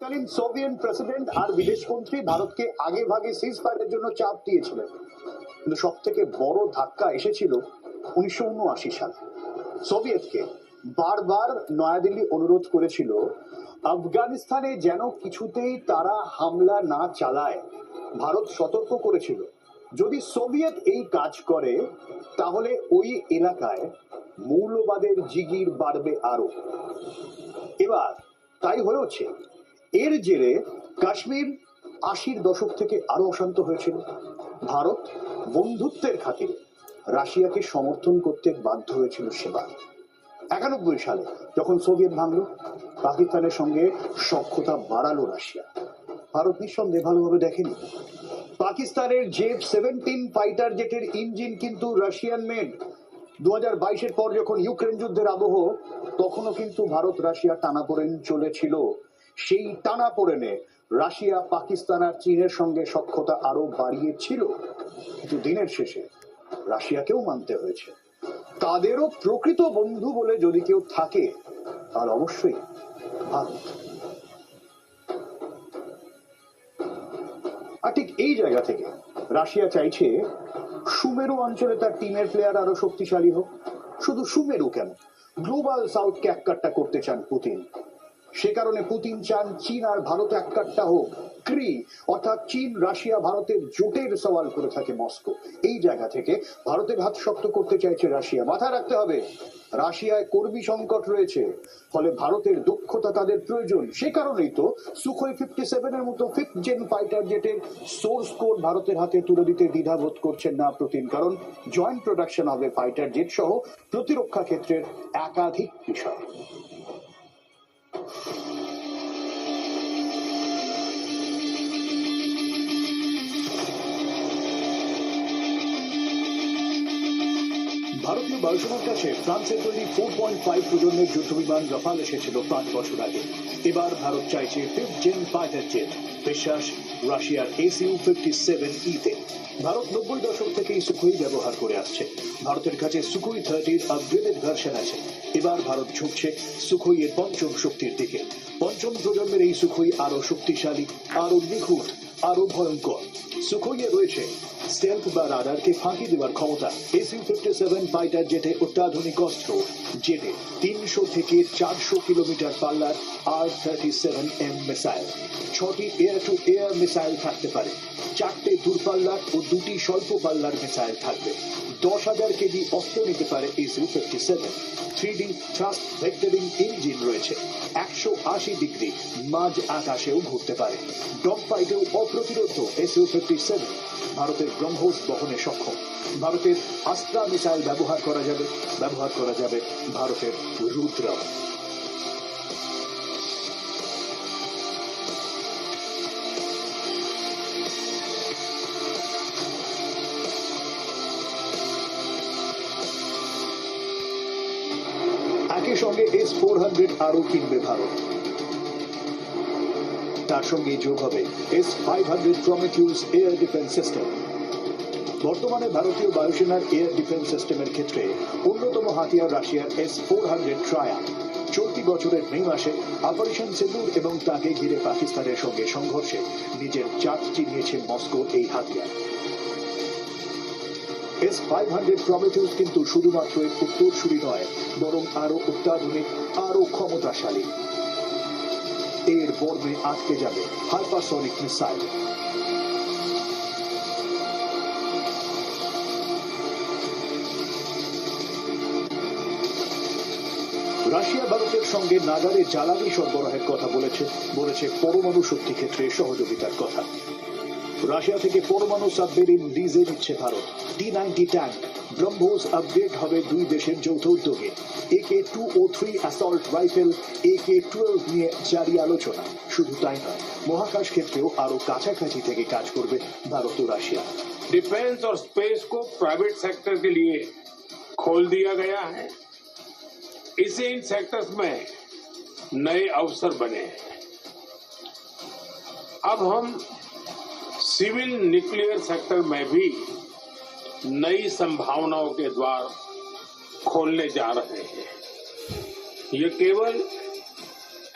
তৎকালীন Soviet president আর বিদেশমন্ত্রী ভারতকে আগে ভাগে সিজ ফায়ারের জন্য চাপ দিয়েছিলেন। কিন্তু সব থেকে বড় ধাক্কা এসেছিল উনিশশো উনআশি সালে। সোভিয়েতকে বারবার নয়াদিল্লি অনুরোধ করেছিল, আফগানিস্তানে যেন কিছুতেই তারা হামলা না চালায়। ভারত সতর্ক করেছিল, যদি সোভিয়েত এই কাজ করে, তাহলে ওই এলাকায় মৌলবাদের জিগির বাড়বে আরও। এবার তাই হয়েছে এর জেরে কাশ্মীর আশির দশক থেকে আরও অশান্ত হয়েছিল। ভারত বন্ধুত্বের খাতিরে রাশিয়াকে সমর্থন করতে বাধ্য হয়েছিল সেবার। একানব্বই সালে যখন সোভিয়েত ভাঙল, পাকিস্তানের সঙ্গে সক্ষতা বাড়ালো রাশিয়া। ভারত নিঃসন্দেহে ভালোভাবে দেখেনি। পাকিস্তানের জেফ সেভেন্টিন ফাইটার জেটের ইঞ্জিন কিন্তু রাশিয়ান মেড। দু হাজার বাইশের পর যখন ইউক্রেন যুদ্ধের আবহ, তখনও কিন্তু ভারত রাশিয়া টানাপোড়েন চলেছিল। সেই টানাপোড়েনে রাশিয়া, পাকিস্তান আর চীনের সঙ্গে সক্ষতা আরও বাড়িয়েছিল কিন্তু দিনের শেষে রাশিয়াকেও মানতে হয়েছে। তাদেরও প্রকৃত বন্ধু বলে যদি কেউ থাকে, তাহলে অবশ্যই আর ঠিক এই জায়গা থেকে রাশিয়া চাইছে সুমেরু অঞ্চলে তার টিমের প্লেয়ার আরও শক্তিশালী হোক। শুধু সুমেরু কেন, গ্লোবাল সাউথকে এককাট্টা করতে চান পুতিন। সে কারণে পুতিন চান চীন আর ভারত এককাট্টা হোক। ক্রি, অর্থাৎ চীন, রাশিয়া, ভারতের জোটের সওয়াল করে থাকে মস্কো। এই জায়গা থেকে ভারতের হাত শক্ত করতে চাইছে রাশিয়া। মাথায় রাখতে হবে, রাশিয়ায় কর্মী সংকট রয়েছে, ফলে ভারতের দক্ষতা তাদের প্রয়োজন। সে কারণেই তো সুখোই ফিফটি সেভেনের মতো ফিফথ জেন ফাইটার জেটের সোর্স কোড ভারতের হাতে তুলে দিতে দ্বিধাবোধ করছেন না প্রতিন কারণ জয়েন্ট প্রোডাকশন হবে ফাইটার জেট সহ প্রতিরক্ষা ক্ষেত্রের একাধিক বিষয়। ভারতীয় বায়ুসেনার কাছে ফ্রান্সের তৈরি ফোর পয়েন্ট ফাইভ প্রজন্মের যুদ্ধবিমান রফাল এসেছিল পাঁচ বছর আগে। এবার ভারত চাইছে ফিফথ জেন ফাইটার জেট বিশ্বাস রাশিয়ার এসইউ ফিফটি সেভেন ইতে ভারত নব্বই দশক থেকেই সুখোই ব্যবহার করে আসছে। ভারতের কাছে সুখোই থার্টির আপগ্রেডেড ভার্সন আছে। এবার ভারত ঝুঁকছে সুখোই এর পঞ্চম শক্তির দিকে। পঞ্চম প্রজন্মের এই সুখোই আরও শক্তিশালী, আরও নিখুঁত, আরও ভয়ঙ্কর। সুখোইয়ে রয়েছে স্টেলথ বা রাডারকে ফাঁকি দেওয়ার ক্ষমতা। এসইউ ফিফটি সেভেন ফাইটার জেটে অত্যাধুনিক অস্ত্র, জেটে তিনশো থেকে চারশো কিলোমিটার পাল্লার আর থার্টি সেভেন এম মিসাইল ছটি এয়ার টু এয়ার মিসাইল থাকতে পারে। চারটে দূরপাল্লার ও দুটি স্বল্প পাল্লার মিসাইল থাকবে। দশ হাজার কেজি অস্ত্র নিতে পারে SU fifty seven three D thrust vectoring engine রয়েছে। একশো আশি ডিগ্রি মাঝ আকাশেও ঘুরতে পারে। ডগ ফাইটেও অপ্রতিরোধ এসইউ ফিফটি সেভেন ভারতের ব্রহ্মোস বহনে সক্ষম। ভারতের আস্ত্রা মিসাইল ব্যবহার করা যাবে, ব্যবহার করা যাবে ভারতের রুদ্রা। একই সঙ্গে এস ফোর হান্ড্রেড আরও কিনবে ভারত। তার সঙ্গে যোগ হবে S five hundred Prometheus air defence system বর্তমানে ভারতীয় বায়ুসেনার এয়ার ডিফেন্স সিস্টেমের ক্ষেত্রে অন্যতম হাতিয়ার রাশিয়ার এস ফোর হান্ড্রেড ট্রায়া চলতি বছরের মে মাসে অপারেশন সিন্দুর এবং তাকে ঘিরে পাকিস্তানের সঙ্গে সংঘর্ষে নিজের চাঁদ চিনিয়েছে মস্কো এই হাতিয়ার। এস ফাইভ হান্ড্রেড প্রমিথিউস কিন্তু শুধুমাত্র উত্তরসূরি নয়, বরং আরও অত্যাধুনিক আরও ক্ষমতাশালী। এর বর্মে আটকে যাবে। হাইপারসনিক মিসাইল রাশিয়া ভারতের সঙ্গে নাগারে জ্বালানি সরবরাহের কথা বলেছে বলেছে পরমাণু শক্তি ক্ষেত্রে সহযোগিতার কথা। রাশিয়া থেকে পরমাণু সাবমেরিন লিজে নিচ্ছে Bharat. T ninety tank BrahMos upgrade হবে দুই দেশের যৌথ উদ্যোগে AK two o three assault rifle AK twelve নিয়ে জারি আলোচনা শুধু তাই নয় মহাকাশ ক্ষেত্রেও আরো কাছাকাছি থেকে কাজ করবে ভারত ও রাশিয়া डिफेंस और स्पेस को प्राइवेट सेक्टर के लिए खोल दिया गया है इससे इन सेक्टर्स में नए अवसर बने हैं अब हम सिविल न्यूक्लियर सेक्टर में भी नई संभावनाओं के द्वार खोलने जा रहे हैं। ये केवल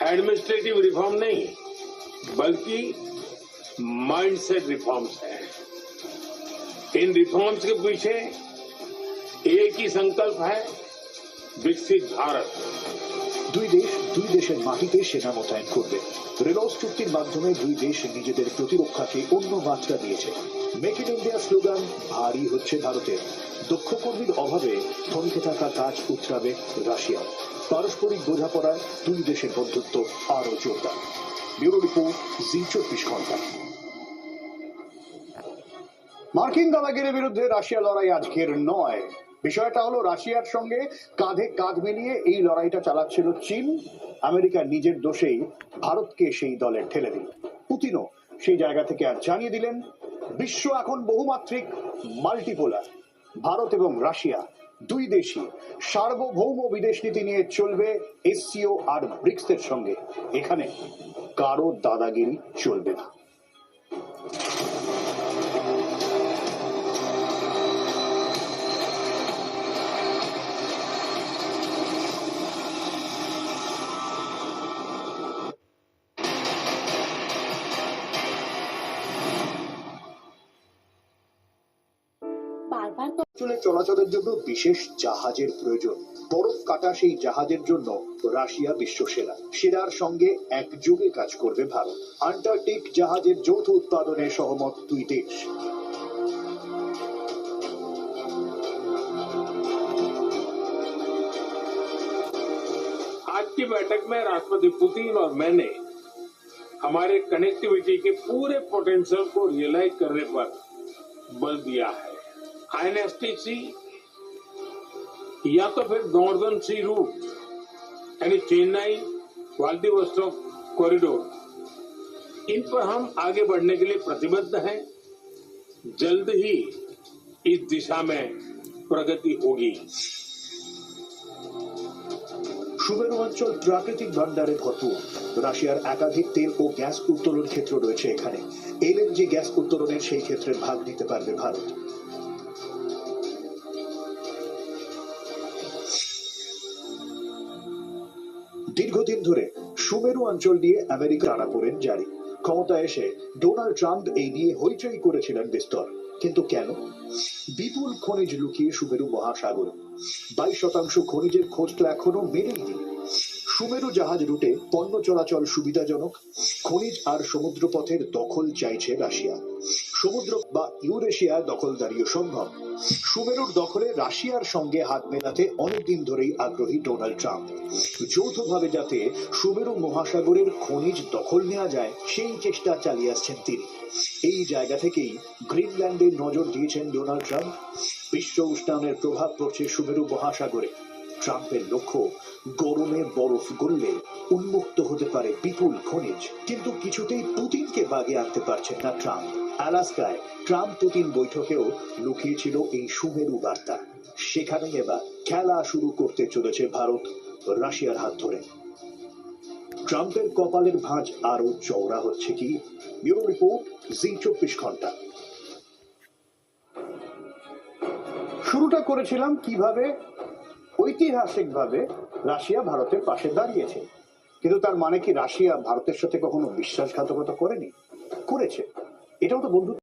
एडमिनिस्ट्रेटिव रिफॉर्म नहीं, बल्कि माइंडसेट रिफॉर्म्स हैं। इन रिफॉर्म्स के पीछे एक ही संकल्प है, विकसित भारत। দুই দেশ, দুই দেশের মাটিতে সেনা মোতায়েন করবে। রেলস চুক্তির মাধ্যমে দুই দেশ নিজেদের প্রতিরক্ষাকে অন্য মাত্রা দিয়েছে। মেক ইন ইন্ডিয়া স্লোগান ভারী হচ্ছে ভারতের। দক্ষ কর্মীর অভাবে থমকে থাকা কাজ উতরাবে রাশিয়া। পারস্পরিক বোঝাপড়ায় দুই দেশের বন্ধুত্ব আরও জোরদার। ব্যুরো রিপোর্ট, জি চব্বিশ ঘণ্টা। মার্কিন দাদাগিরির বিরুদ্ধে রাশিয়া লড়াই আজকের নয়। বিষয়টা হলো রাশিয়ার সঙ্গে কাঁধে কাঁধ মিলিয়ে এই লড়াইটা চালাচ্ছিল চীন। আমেরিকা নিজের দোষেই ভারতকে সেই দলে ঠেলে দিল। পুতিনও সেই জায়গা থেকে আর জানিয়ে দিলেন, বিশ্ব এখন বহুমাত্রিক মাল্টিপোলার। ভারত এবং রাশিয়া দুই দেশই সার্বভৌম বিদেশ নীতি নিয়ে চলবে এসসিও আর ব্রিক্সের সঙ্গে। এখানে কারও দাদাগিরি চলবে না। বারবার তো অঞ্চলে চলাচলের জন্য বিশেষ জাহাজের প্রয়োজন বরফ কাটা সেই জাহাজের জন্য রাশিয়া বিশ্ব সেরা সেরার সঙ্গে একযোগে কাজ করবে ভারত আন্টার্কটিক জাহাজের যৌথ উৎপাদনে সহমত দুই দেশ आज की बैठक में राष्ट्रपति पुतिन और मैंने हमारे कनेक्टिविटी के पूरे पोटेंशियल को रियलाइज करने पर बल दिया है आईएनएसटीसी या तो फिर नॉर्दर्न सी रूट यानी चेन्नई व्लादिवोस्टोक कॉरिडोर इन पर हम आगे बढ़ने के लिए प्रतिबद्ध हैं जल्द ही इस दिशा में प्रगति होगी সুমেরু অঞ্চল প্রাকৃতিক ভান্ডারে ভরপুর রাশিয়ার একাধিক তেল ও গ্যাস উত্তোলন ক্ষেত্র রয়েছে এখানে এলএনজি গ্যাস উত্তোলনের সেই ক্ষেত্রে ভাগ নিতে পারবে ভারত দীর্ঘদিন ধরে সুমেরু অঞ্চল নিয়ে আমেরিকা আনাপোড়েন জারি। ক্ষমতা এসে ডোনাল্ড ট্রাম্প এই নিয়ে হইচই করেছিলেন বিস্তর। কিন্তু কেন? বিপুল খনিজ লুকিয়ে সুমেরু মহাসাগর। বাইশ শতাংশ খনিজের খোঁজ তো এখনও মেলেইনি সুমেরু জাহাজ রুটে পণ্য চলাচল সুবিধাজনক। খনিজ আর সমুদ্রপথের দখল চাইছে রাশিয়া। সমুদ্র বা ইউরেশিয়া দখলদারিও সম্ভব। সুমেরুর দখলে রাশিয়ার সঙ্গে হাত মেলাতে অনেকদিন ধরেই আগ্রহী ডোনাল্ড ট্রাম্প। যৌথভাবে যাতে সুমেরু মহাসাগরের খনিজ দখল নেওয়া যায়, সেই চেষ্টা চালিয়ে আসছেন তিনি। এই জায়গা থেকেই গ্রিনল্যান্ডে নজর দিয়েছেন ডোনাল্ড ট্রাম্প। বিশ্ব উষ্ণায়নের প্রভাব পড়ছে সুমেরু মহাসাগরে। ট্রাম্পের লক্ষ্য, গরমে বরফ গললে উন্মুক্ত হতে পারে বিপুল খনিজ, কিন্তু কিছুতেই পুতিনকে বাগে আনতে পারছেন না ট্রাম্প। আলাস্কায় ট্রাম্প পুতিন বৈঠকেও লুকিয়েছিল এই সুমেরু বার্তা। সেখানে এবার খেলা শুরু করতে চলেছে ভারত রাশিয়ার হাত ধরে। ট্রাম্পের কপালের ভাঁজ আরও চওড়া হচ্ছে কি? ব্যুরো রিপোর্ট, জি চব্বিশ ঘণ্টা। শুরুটা করেছিলাম কীভাবে? ঐতিহাসিকভাবে রাশিয়া ভারতের পাশে দাঁড়িয়েছে। কিন্তু তার মানে কি রাশিয়া ভারতের সাথে কখনো বিশ্বাসঘাতকতা করেনি? করেছে। এটাও তো বন্ধু